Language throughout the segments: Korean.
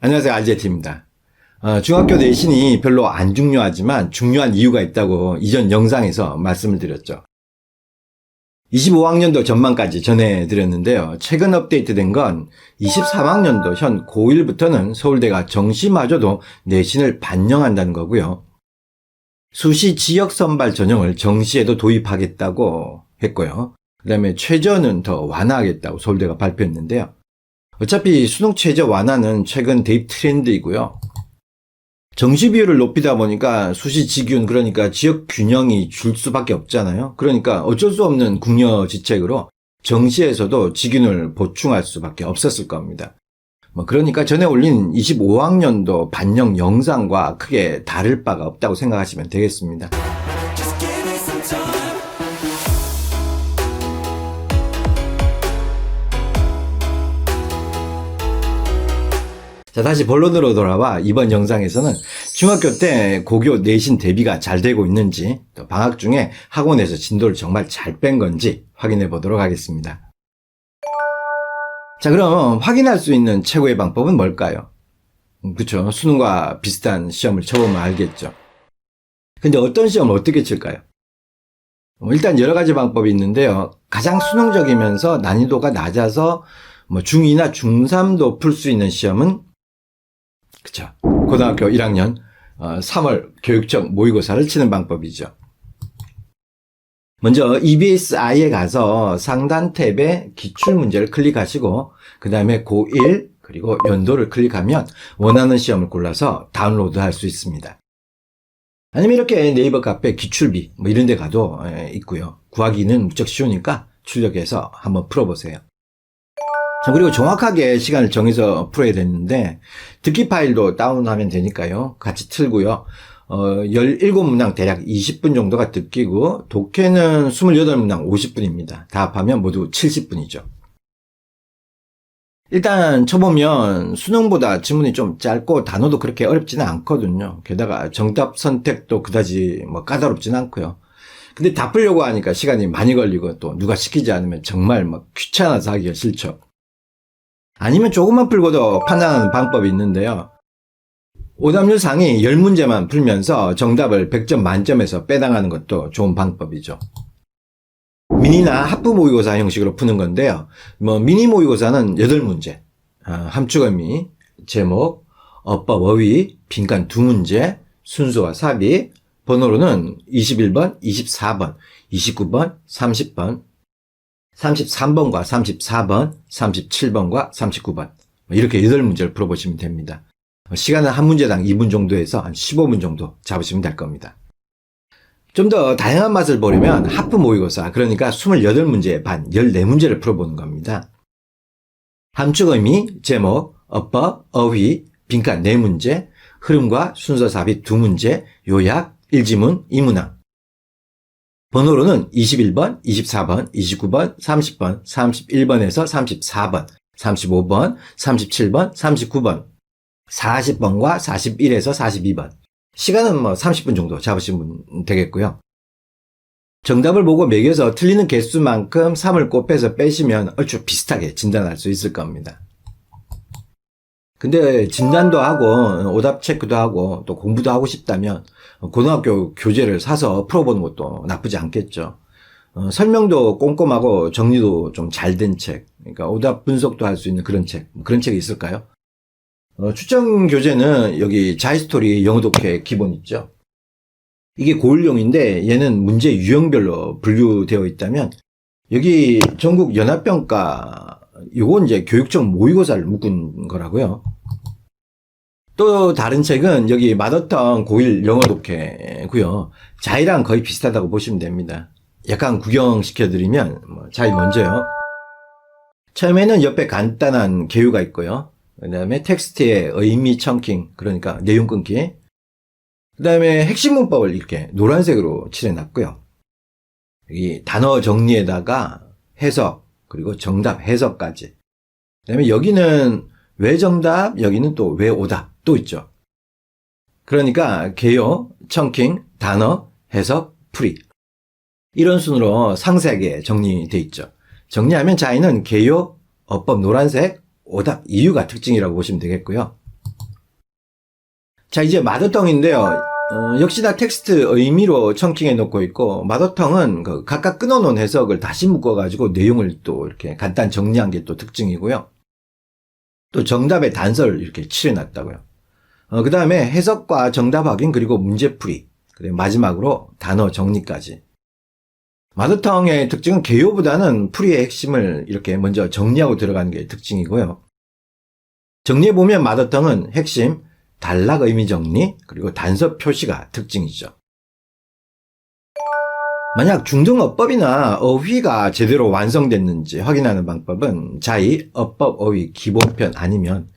안녕하세요. 알제티입니다. 어, 중학교 내신이 별로 안 중요하지만 중요한 이유가 있다고 이전 영상에서 말씀을 드렸죠. 25학년도 전망까지 전해드렸는데요. 최근 업데이트된 건 23학년도 현 고1부터는 서울대가 정시마저도 내신을 반영한다는 거고요. 수시 지역 선발 전형을 정시에도 도입하겠다고 했고요. 그 다음에 최저는 더 완화하겠다고 서울대가 발표했는데요. 어차피 수능 최저 완화는 최근 대입 트렌드이고요. 정시 비율을 높이다 보니까 수시 직균 그러니까 지역 균형이 줄 수밖에 없잖아요. 그러니까 어쩔 수 없는 국려 지책으로 정시에서도 직균을 보충할 수밖에 없었을 겁니다. 뭐 그러니까 전에 올린 25학년도 반영 영상과 크게 다를 바가 없다고 생각하시면 되겠습니다. 자, 다시 본론으로 돌아와 이번 영상에서는 중학교 때 고교 내신 대비가 잘 되고 있는지, 또 방학 중에 학원에서 진도를 정말 잘 뺀 건지 확인해 보도록 하겠습니다. 자, 그럼 확인할 수 있는 최고의 방법은 뭘까요? 음, 그쵸. 수능과 비슷한 시험을 쳐보면 알겠죠. 근데 어떤 시험을 어떻게 칠까요? 뭐 일단 여러 가지 방법이 있는데요. 가장 수능적이면서 난이도가 낮아서 뭐 중2나 중3도 풀 수 있는 시험은 그쵸. 고등학교 1학년 3월 교육청 모의고사를 치는 방법이죠. 먼저 EBSI에 가서 상단 탭에 기출 문제를 클릭하시고 그 다음에 고1 그리고 연도를 클릭하면 원하는 시험을 골라서 다운로드 할 수 있습니다. 아니면 이렇게 네이버 카페 기출비 뭐 이런 데 가도 에, 있고요. 구하기는 무척 쉬우니까 출력해서 한번 풀어보세요. 자, 그리고 정확하게 시간을 정해서 풀어야 되는데, 듣기 파일도 다운하면 되니까요. 같이 틀고요. 어, 17문항 대략 20분 정도가 듣기고, 독해는 28문항 50분입니다. 다 합하면 모두 70분이죠. 일단 쳐보면 수능보다 지문이 좀 짧고 단어도 그렇게 어렵지는 않거든요. 게다가 정답 선택도 그다지 뭐 까다롭지는 않고요. 근데 다 풀려고 하니까 시간이 많이 걸리고 또 누가 시키지 않으면 정말 막 귀찮아서 하기가 싫죠. 아니면 조금만 풀고도 판단하는 방법이 있는데요. 오답률 상위 10문제만 풀면서 정답을 100점 만점에서 빼당하는 것도 좋은 방법이죠. 미니나 하프 모의고사 형식으로 푸는 건데요. 뭐 미니 모의고사는 8문제, 아, 함축 의미, 제목, 어법, 어휘, 빈칸 2문제, 순서와 삽입, 번호로는 21번, 24번, 29번, 30번, 33번과 34번, 37번과 39번. 이렇게 8문제를 풀어보시면 됩니다. 시간은 한 문제당 2분 정도에서 한 15분 정도 잡으시면 될 겁니다. 좀 더 다양한 맛을 보려면 하프 모의고사, 그러니까 28문제 반 14문제를 풀어보는 겁니다. 함축 의미, 제목, 어법, 어휘, 빈칸 4문제, 흐름과 순서 삽입 2문제, 요약, 1지문, 2문항. 번호로는 21번, 24번, 29번, 30번, 31번에서 34번, 35번, 37번, 39번, 40번과 41에서 42번. 시간은 뭐 30분 정도 잡으시면 되겠고요. 정답을 보고 매겨서 틀리는 개수만큼 3을 곱해서 빼시면 얼추 비슷하게 진단할 수 있을 겁니다. 근데 진단도 하고 오답 체크도 하고 또 공부도 하고 싶다면 고등학교 교재를 사서 풀어보는 것도 나쁘지 않겠죠. 어, 설명도 꼼꼼하고 정리도 좀 잘 된 책, 그러니까 오답 분석도 할 수 있는 그런 책, 뭐 그런 책이 있을까요? 어, 추천 교재는 여기 자이스토리 영어 독해 기본 있죠. 이게 고일용인데 얘는 문제 유형별로 분류되어 있다면 여기 전국 연합평가 요건 이제 교육청 모의고사를 묶은 거라고요. 또 다른 책은 여기 마더턴 고1 영어 독해고요. 자이랑 거의 비슷하다고 보시면 됩니다. 약간 구경시켜드리면 뭐 자이 먼저요. 처음에는 옆에 간단한 개요가 있고요. 그 다음에 텍스트의 의미 청킹, 그러니까 내용 끊기. 그 다음에 핵심 문법을 이렇게 노란색으로 칠해놨고요. 여기 단어 정리에다가 해석, 그리고 정답 해석까지. 그 다음에 여기는 왜 정답, 여기는 또 왜 오답 또 있죠. 그러니까 개요, 청킹, 단어, 해석, 풀이. 이런 순으로 상세하게 정리돼 있죠. 정리하면 자이는 개요, 어법 노란색, 오답 이유가 특징이라고 보시면 되겠고요. 자, 이제 마더텅인데요. 어, 역시나 텍스트 의미로 청킹해 놓고 있고, 마더텅은 그 각각 끊어놓은 해석을 다시 묶어가지고 내용을 또 이렇게 간단 정리한 게 또 특징이고요. 또 정답의 단서를 이렇게 칠해놨다고요. 어, 그 다음에 해석과 정답 확인 그리고 문제풀이, 그리고 마지막으로 단어 정리까지. 마더텅의 특징은 개요보다는 풀이의 핵심을 이렇게 먼저 정리하고 들어가는 게 특징이고요. 정리해보면 마더텅은 핵심, 단락 의미 정리, 그리고 단서 표시가 특징이죠. 만약 중등어법이나 어휘가 제대로 완성됐는지 확인하는 방법은 자이, 어법, 어휘, 기본편 아니면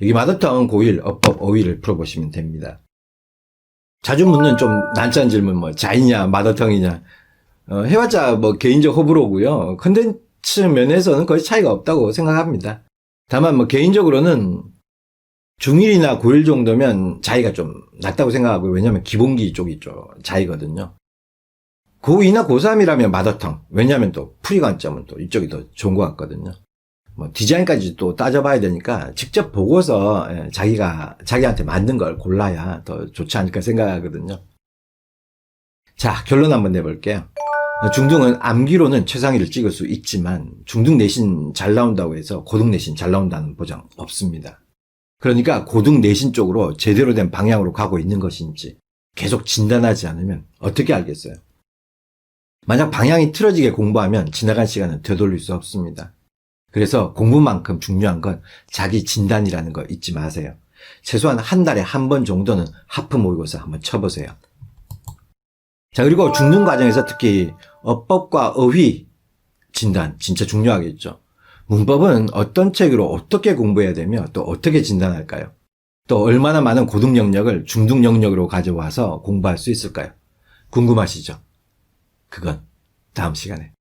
여기 마더텅 고1 어법, 어휘를 풀어보시면 됩니다. 자주 묻는 좀 난처한 질문 뭐 자이냐, 마더텅이냐 어, 해봤자 뭐 개인적 호불호고요. 컨텐츠 면에서는 거의 차이가 없다고 생각합니다. 다만 뭐 개인적으로는 중1이나 고1 정도면 자이가 좀 낫다고 생각하고요. 왜냐하면 기본기 쪽이 좀 자이거든요. 고2나 고3이라면 마더텅. 왜냐하면 또 풀이 관점은 또 이쪽이 더 좋은 것 같거든요. 뭐 디자인까지 또 따져봐야 되니까 직접 보고서 예, 자기가 자기한테 맞는 걸 골라야 더 좋지 않을까 생각하거든요. 자 결론 한번 내볼게요. 중등은 암기로는 최상위를 찍을 수 있지만 중등 내신 잘 나온다고 해서 고등 내신 잘 나온다는 보장 없습니다. 그러니까 고등 내신 쪽으로 제대로 된 방향으로 가고 있는 것인지 계속 진단하지 않으면 어떻게 알겠어요? 만약 방향이 틀어지게 공부하면 지나간 시간은 되돌릴 수 없습니다. 그래서 공부만큼 중요한 건 자기 진단이라는 거 잊지 마세요. 최소한 한 달에 한 번 정도는 하프 모의고사 한번 쳐보세요. 자, 그리고 중등 과정에서 특히 어법과 어휘 진단 진짜 중요하겠죠. 문법은 어떤 책으로 어떻게 공부해야 되며 또 어떻게 진단할까요? 또 얼마나 많은 고등 영역을 중등 영역으로 가져와서 공부할 수 있을까요? 궁금하시죠? 그건 다음 시간에